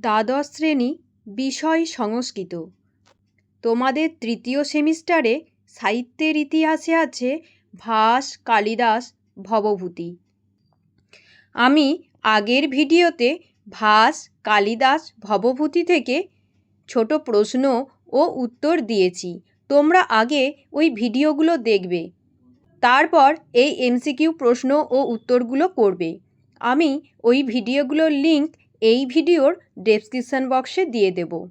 দ্বাদশ শ্রেণি, বিষয় সংস্কৃত। তোমাদের তৃতীয় সেমিস্টারে সাহিত্যের ইতিহাসে আছে ভাস, কালিদাস, ভবভূতি। আমি আগের ভিডিওতে ভাস, কালিদাস, ভবভূতি থেকে ছোট প্রশ্ন ও উত্তর দিয়েছি। তোমরা আগে ওই ভিডিওগুলো দেখবে। তারপর এই এমসিকিউ প্রশ্ন ও উত্তরগুলো করবে। আমি ওই ভিডিওগুলোর লিংক এই ভিডিওর ডেসক্রিপশন বক্সে দিয়ে দেব।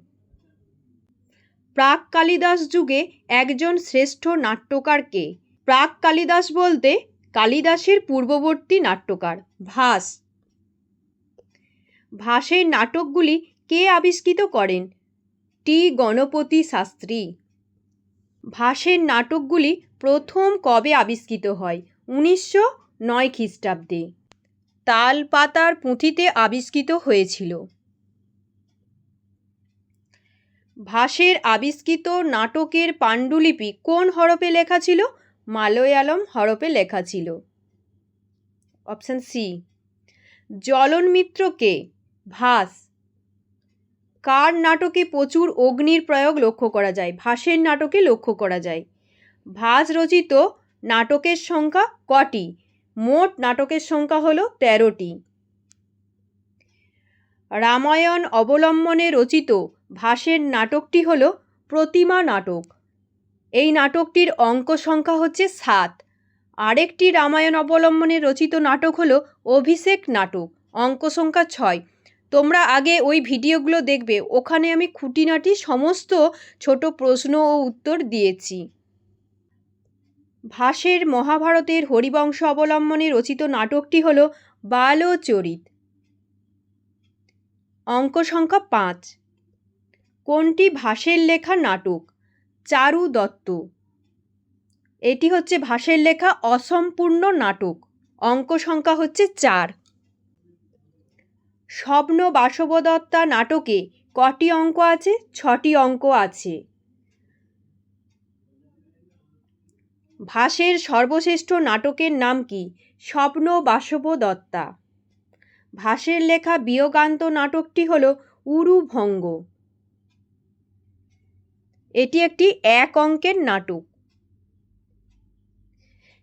প্রাক কালিদাস যুগে একজন শ্রেষ্ঠ নাট্যকার কে? প্রাক কালিদাস বলতে কালিদাসের পূর্ববর্তী নাট্যকার, ভাস। ভাসের নাটকগুলি কে আবিষ্কৃত করেন? টি. গণপতি শাস্ত্রী। ভাসের নাটকগুলি প্রথম কবে আবিষ্কৃত হয়? উনিশশো নয় খ্রিস্টাব্দে। তাল পাতার পুঁথিতে আবিষ্কৃত হয়েছিল। ভাসের আবিষ্কৃত নাটকের পাণ্ডুলিপি কোন হরপে লেখা ছিল? মালয়ালম হরপে লেখা ছিল। Option C. জলন মিত্রকে ভাস। কার নাটকে প্রচুর অগ্নির প্রয়োগ লক্ষ্য করা যায়? ভাসের নাটকে লক্ষ্য করা যায়। ভাস রচিত নাটকের সংখ্যা কটি? মোট নাটকের সংখ্যা হলো তেরোটি। রামায়ণ অবলম্বনে রচিত ভাসের নাটকটি হল প্রতিমা নাটক। এই নাটকটির অঙ্ক সংখ্যা হচ্ছে সাত। আরেকটি রামায়ণ অবলম্বনে রচিত নাটক হলো অভিষেক নাটক, অঙ্ক সংখ্যা ছয়। তোমরা আগে ওই ভিডিওগুলো দেখবে, ওখানে আমি খুঁটিনাটি সমস্ত ছোট প্রশ্ন ও উত্তর দিয়েছি। ভাসের মহাভারতের হরিবংশ অবলম্বনে রচিত নাটকটি হল বালচরিত। অঙ্ক সংখ্যা পাঁচ। কোনটি ভাসের লেখা নাটক? চারু দত্ত। এটি হচ্ছে ভাসের লেখা অসম্পূর্ণ নাটক। অঙ্ক সংখ্যা হচ্ছে চার। স্বপ্ন বাসবদত্তা নাটকে কটি অঙ্ক আছে? ছটি অঙ্ক আছে। ভাসের সর্বশ্রেষ্ঠ নাটকের নাম কি? স্বপ্ন বাসব দত্তা ভাসের লেখা বিয়োগান্ত নাটকটি হল উরুভঙ্গ। এটি একটি এক অঙ্কের নাটক।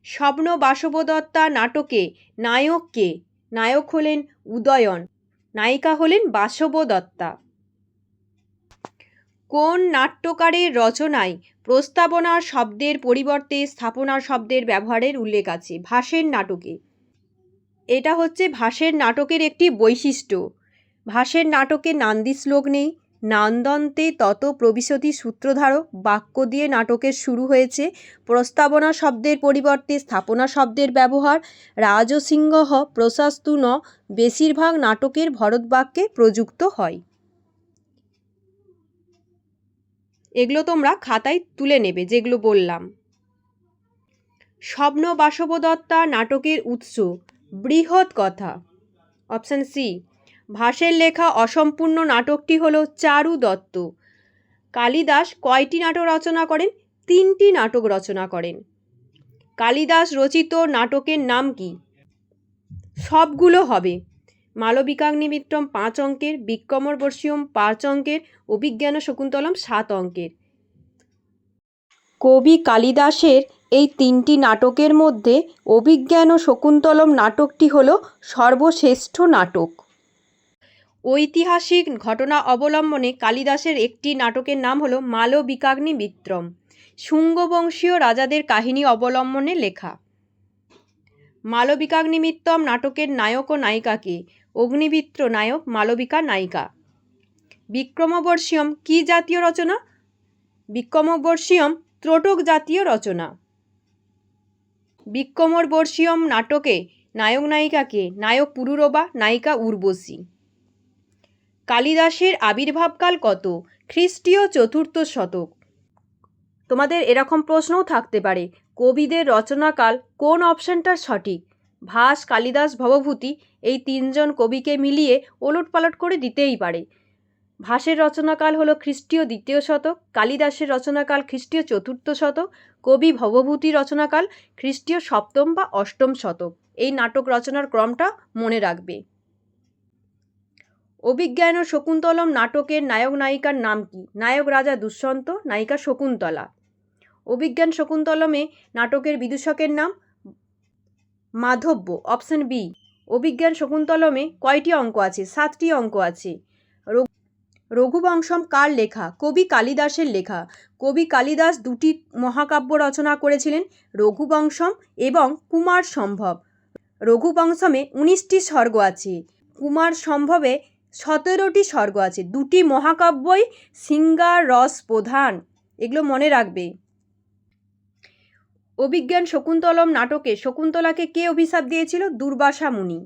স্বপ্ন বাসব দত্তা নাটকে নায়ক কে? নায়ক হলেন উদয়ন, নায়িকা হলেন বাসব দত্তা কোন নাট্যকারের রচনায় প্রস্তাবনা শব্দের পরিবর্তে স্থাপনা শব্দের ব্যবহারের উল্লেখ আছে? ভাসের নাটকে। এটা হচ্ছে ভাসের নাটকের একটি বৈশিষ্ট্য। ভাসের নাটকে নান্দি শ্লোক নেই। নান্দন্তে তত প্রবিশতি সূত্রধারক বাক্য দিয়ে নাটকের শুরু হয়েছে। প্রস্তাবনা শব্দের পরিবর্তে স্থাপনা শব্দের ব্যবহার। রাজসিংহ প্রশাস্তু ন। বেশিরভাগ নাটকের ভরতবাক্যে প্রযুক্ত হয়। এগুলো তোমরা খাতায় তুলে নেবে, যেগুলো বললাম। স্বপ্ন বাসবদত্তা নাটকের উৎস, বৃহৎ কথা। অপশান সি, ভাসের লেখা অসম্পূর্ণ নাটকটি হল চারু দত্ত। কালিদাস কয়টি নাটক রচনা করেন? তিনটি নাটক রচনা করেন। কালিদাস রচিত নাটকের নাম কি? সবগুলো হবে। মালবিকাগ্নিমিত্রম পাঁচ অঙ্কের, বিক্রমর বর্ষিয়ম পাঁচ অঙ্কের অভিজ্ঞান শকুন্তলম সাত অঙ্কের। কবি কালিদাসের এই তিনটি নাটকের মধ্যে অভিজ্ঞান ও শকুন্তলম নাটকটি হল সর্বশ্রেষ্ঠ নাটক। ঐতিহাসিক ঘটনা অবলম্বনে কালিদাসের একটি নাটকের নাম হল মালবিকাগ্নি বিত্রম শুঙ্গবংশীয় রাজাদের কাহিনী অবলম্বনে লেখা। মালবিকাগ্নিমিত্তম নাটকের নায়ক ও নায়িকাকে অগ্নিমিত্র নায়ক, মালবিকা নায়িকা। বিক্রমবর্ষীয়ম কি জাতীয় রচনা? বিক্রমবর্ষীয়ম ত্রোটক জাতীয় রচনা। বিক্রমর বর্ষীয়ম নাটকে নায়ক নায়িকাকে নায়ক পুরুরবা, নায়িকা উর্বশী। কালিদাসের আবির্ভাবকাল কত? খ্রিস্টীয় চতুর্থ শতক। তোমাদের এরকম প্রশ্নও থাকতে পারে। কবিদের রচনাকাল কোন অপশানটা সঠিক? ভাস, কালিদাস ভবভূতি এই তিনজন কবিকে মিলিয়ে ওলটপালট করে দিতেই পারে। ভাসের রচনাকাল হলো খ্রিস্টীয় দ্বিতীয় শতক, কালিদাসের রচনাকাল খ্রিস্টীয় চতুর্থ শতক, কবি ভবভূতি রচনাকাল খ্রিস্টীয় সপ্তম বা অষ্টম শতক। এই নাটক রচনার ক্রমটা মনে রাখবে। অভিজ্ঞান ও শকুন্তলম নাটকের নায়ক নায়িকার নাম কি? নায়ক রাজা দুষ্যন্ত, নায়িকা শকুন্তলা। অভিজ্ঞান শকুন্তলমে নাটকের বিদূষকের নাম মাধব্য অপশন বি অভিজ্ঞান শকুন্তলমে কয়টি অঙ্ক আছে? সাতটি অঙ্ক আছে। রঘুবংশম কার লেখা? কবি কালিদাসের লেখা। কবি কালিদাস দুটি মহাকাব্য রচনা করেছিলেন, রঘুবংশম এবং কুমার সম্ভব। রঘুবংশমে উনিশটি স্বর্গ আছে। কুমার সম্ভবে সতেরোটি স্বর্গ আছে। দুটি মহাকাব্যই সিঙ্গার রস প্রধান। এগুলো মনে রাখবে। অভিজ্ঞান শকুন্তলম নাটকে শকুন্তলাকে কে অভিশাপ দিয়েছিল? দুর্বাসা মুনি।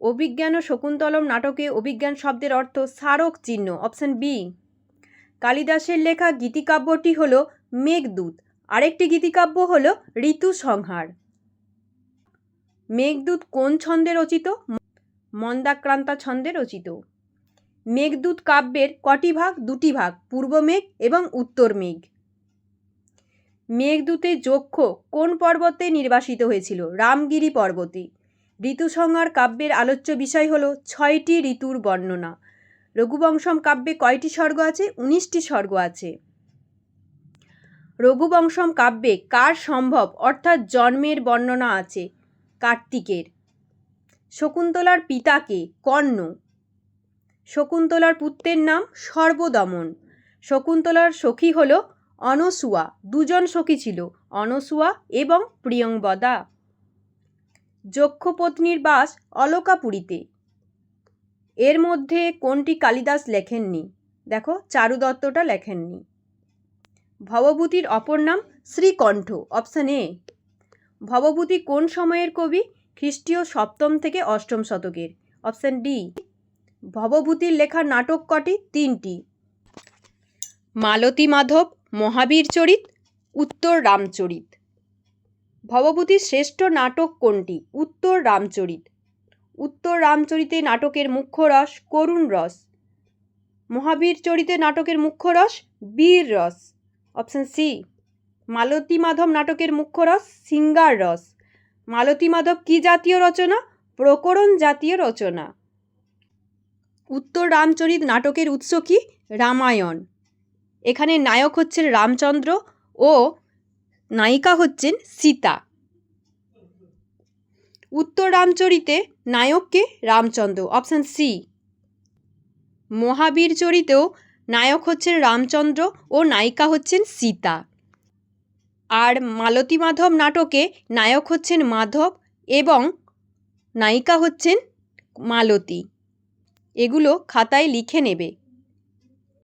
অভিজ্ঞান ও শকুন্তলম নাটকে অভিজ্ঞান শব্দের অর্থ স্মারক চিহ্ন, অপশন বি। কালিদাসের লেখা গীতিকাব্যটি হল মেঘদূত। আরেকটি গীতিকাব্য হল ঋতু সংহার মেঘদূত কোন ছন্দে রচিত? মন্দাক্রান্তা ছন্দে রচিত। মেঘদূত কাব্যের কটি ভাগ? দুটি ভাগ, পূর্ব মেঘ এবং উত্তর মেঘ। মেঘদূতের যক্ষ কোন পর্বতে নির্বাসিত হয়েছিল? রামগিরি পর্বতে। ঋতুসংহার কাব্যের আলোচ্য বিষয় হল ছয়টি ঋতুর বর্ণনা। রঘুবংশম কাব্যে কয়টি স্বর্গ আছে? উনিশটি স্বর্গ আছে। রঘুবংশম কাব্যে কার সম্ভব? অর্থাৎ জন্মের বর্ণনা আছে কার্তিকের। শকুন্তলার পিতাকে কর্ণ। শকুন্তলার পুত্রের নাম সর্বদমন। শকুন্তলার সখী হল অনসুয়া, দুজন সখী ছিল, অনসুয়া এবং প্রিয়ংবদা যক্ষপত্নীর বাস অলকাপুরীতে। এর মধ্যে কোনটি কালিদাস লেখেননি? দেখো চারু দত্তটা লেখেননি। ভবভূতির অপর নাম শ্রীকণ্ঠ অপশান এ ভবভূতি কোন সময়ের কবি? খ্রিস্টীয় সপ্তম থেকে অষ্টম শতকের অপশান ডি ভবভূতির লেখা নাটক কটি? তিনটি। মালতী মাধব মহাবীর চরিত, উত্তর রামচরিত ভবভূতির শ্রেষ্ঠ নাটক কোনটি? উত্তর রামচরিত উত্তর রামচরিতে নাটকের মুখ্য রস করুণ রস। মহাবীর চরিতে নাটকের মুখ্য রস বীর রস। অপশন সি মালতী মাধব নাটকের মুখ্য রস সিঙ্গার রস। মালতী মাধব কি জাতীয় রচনা? প্রকরণ জাতীয় রচনা। উত্তর রামচরিত নাটকের উৎস কি? রামায়ণ। এখানে নায়ক হচ্ছেন রামচন্দ্র ও নায়িকা হচ্ছেন সীতা। উত্তর রামচরিতে নায়ককে রামচন্দ্র, অপশান সি। মহাবীর চরিতেও নায়ক হচ্ছেন রামচন্দ্র ও নায়িকা হচ্ছেন সীতা। আর মালতী মাধব নাটকে নায়ক হচ্ছেন মাধব এবং নায়িকা হচ্ছেন মালতী। এগুলো খাতায় লিখে নেবে।